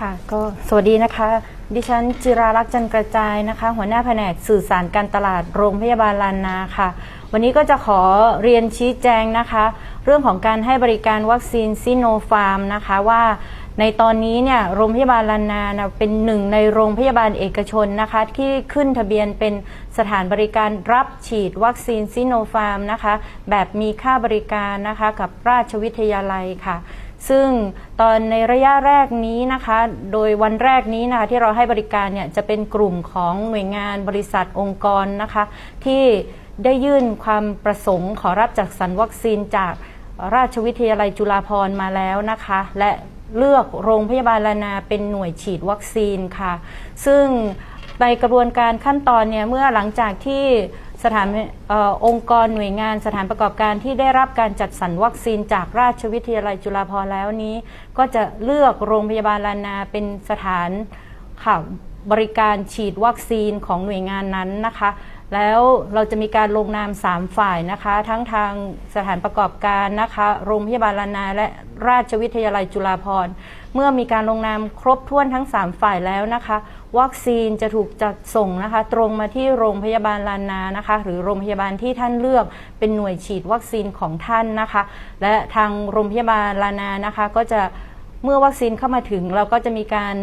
ค่ะก็สวัสดีนะคะ ดิฉันจิราลักษณ์จันกระจายนะคะ หัวหน้าแผนกสื่อสารการตลาดโรงพยาบาลลานนาค่ะ วันนี้ก็จะขอเรียนชี้แจงนะคะ เรื่องของการให้บริการวัคซีนซิโนฟาร์มนะคะว่าในตอนนี้เนี่ยโรงพยาบาลลานนานะเป็นหนึ่งในโรงพยาบาลเอกชนนะคะที่ขึ้นทะเบียนเป็นสถานบริการรับฉีดวัคซีนซิโนฟาร์มนะคะแบบมีค่าบริการนะคะกับราชวิทยาลัยค่ะ ซึ่งตอนในระยะแรกนี้นะคะ โดยวันแรกนี้นะคะที่เราให้บริการเนี่ยจะเป็นกลุ่มของหน่วยงานบริษัทองค์กรนะคะ ที่ได้ยื่นความประสงค์ขอรับจัดสรรวัคซีนจากราชวิทยาลัยจุฬาภรณ์มาแล้วนะคะ และเลือกโรงพยาบาลลานาเป็นหน่วยฉีดวัคซีนค่ะ ซึ่งในกระบวนการขั้นตอนเนี่ยเมื่อหลังจากที่ สถานออองค์กรหน่วยงานสถานประกอบการที่ได้รับการจัดสรรวัคซีนจากราชวิทยาลัยจุฬาภรณ์แล้วนี้ ก็จะเลือกโรงพยาบาลลานาเป็นสถานค่ะบริการฉีดวัคซีนของหน่วยงานนั้นนะคะ แล้วเราจะมีการลงนาม 3 ฝ่ายนะคะ ทั้งทางสถานประกอบการนะคะ โรงพยาบาลลานาและราชวิทยาลัยจุฬาภรณ์ เมื่อมีการลงนามครบถ้วนทั้ง 3 ฝ่ายแล้วนะคะ วัคซีนจะถูกจัดส่งนะคะ ตรงมาที่โรงพยาบาลลานานะคะ หรือโรงพยาบาลที่ท่านเลือกเป็นหน่วยฉีดวัคซีนของท่านนะคะ และทางโรงพยาบาลลานานะคะ ก็จะเมื่อวัคซีนเข้ามาถึงเราก็จะมีการ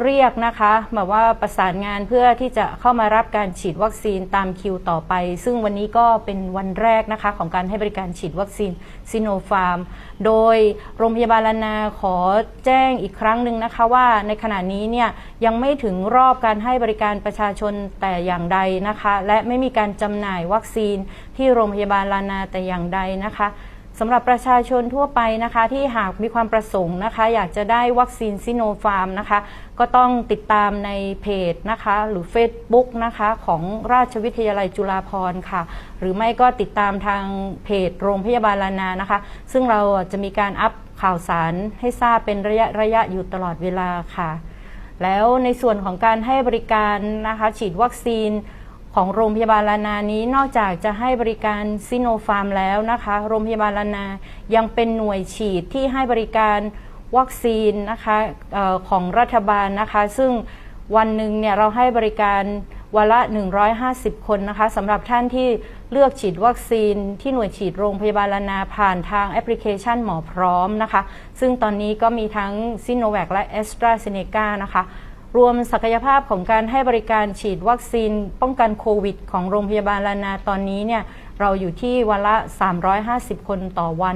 เรียกนะคะแบบว่าประสานงานเพื่อที่จะเข้ามารับการฉีดวัคซีนตามคิวต่อไป ซึ่งวันนี้ก็เป็นวันแรกนะคะของการให้บริการฉีดวัคซีนซิโนฟาร์ม โดยโรงพยาบาลลานาขอแจ้งอีกครั้งหนึ่งนะคะว่าในขณะนี้เนี่ยยังไม่ถึงรอบการให้บริการประชาชนแต่อย่างใดนะคะ และไม่มีการจำหน่ายวัคซีนที่โรงพยาบาลลานาแต่อย่างใดนะคะ สำหรับประชาชนทั่วไปนะคะ ที่หากมีความประสงค์นะคะ อยากจะได้วัคซีนซิโนฟาร์มนะคะ ก็ต้องติดตามในเพจนะคะ หรือ Facebook นะคะของราชวิทยาลัยจุฬาภรณ์ค่ะ หรือไม่ก็ติดตามทางเพจโรงพยาบาลลานานะคะ ซึ่งเราจะมีการอัปข่าวสารให้ทราบเป็นระยะระยะอยู่ตลอดเวลาค่ะ แล้วในส่วนของการให้บริการนะคะ ฉีดวัคซีน ของโรงพยาบาลลานานี้นอกจากจะให้บริการซิโนฟาร์มแล้วนะคะ โรงพยาบาลลานายังเป็นหน่วยฉีดที่ให้บริการวัคซีนนะคะออของรัฐบาลนะคะ ซึ่งวันหนึ่งเนี่ยเราให้บริการวันละ 150 คนนะคะสำหรับท่านที่เลือกฉีดวัคซีนที่หน่วยฉีดโรงพยาบาลลานาผ่านทางแอปพลิเคชันหมอพร้อมนะคะ ซึ่งตอนนี้ก็มีทั้งซิโนแวคและแอสตราเซเนกานะคะ รวมศักยภาพของการให้บริการฉีดวัคซีนป้องกันโควิด ของโรงพยาบาลลานาตอนนี้เนี่ยเราอยู่ที่วันละ 350 คนต่อวัน